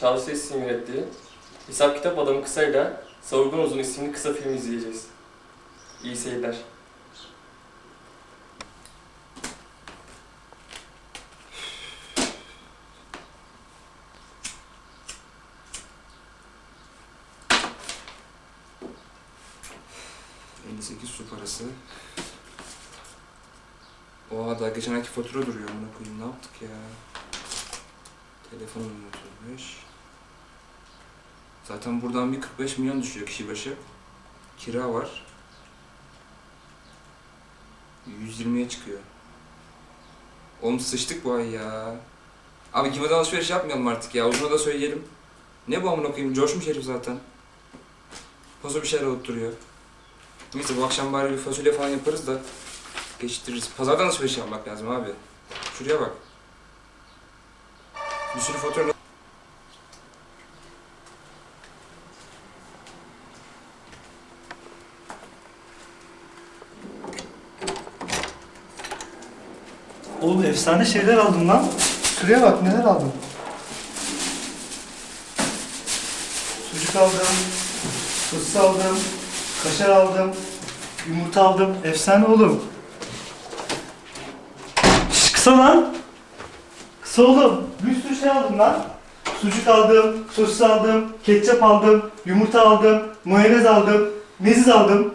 Çağrı Ses'in yönettiği Hesap Kitap Adamı kısayla Savurgun Uzun isimli kısa film izleyeceğiz. İyi seyirler. Cık, 58 su parası. Oha daha geçen ayki fatura duruyor amına koyayım ne yaptık ya? Telefon 35. Zaten buradan bir 45 milyon düşüyor kişi başı. Kira var. 120'ye çıkıyor. Oğlum sıçtık bu ay ya. Abi Gima'dan alışveriş yapmayalım artık ya. Uzuna da söyleyelim. Ne bu amına koyayım? Coşmuş herif zaten. Paso bir şeyler alıp duruyor. Neyse bu akşam bari bir fasulye falan yaparız da geçiştiririz. Pazardan alışveriş yapmak lazım abi. Şuraya bak. Bir sürü fatura... Oğlum efsane şeyler aldım lan. Şuraya bak neler aldım. Sucuk aldım, sosis aldım, kaşar aldım, yumurta aldım. Efsane oğlum. Şş, kısa lan. Kısa oğlum. Bir sürü şey aldım lan. Sucuk aldım, sosis aldım, ketçap aldım, yumurta aldım, mayonez aldım, meziz aldım.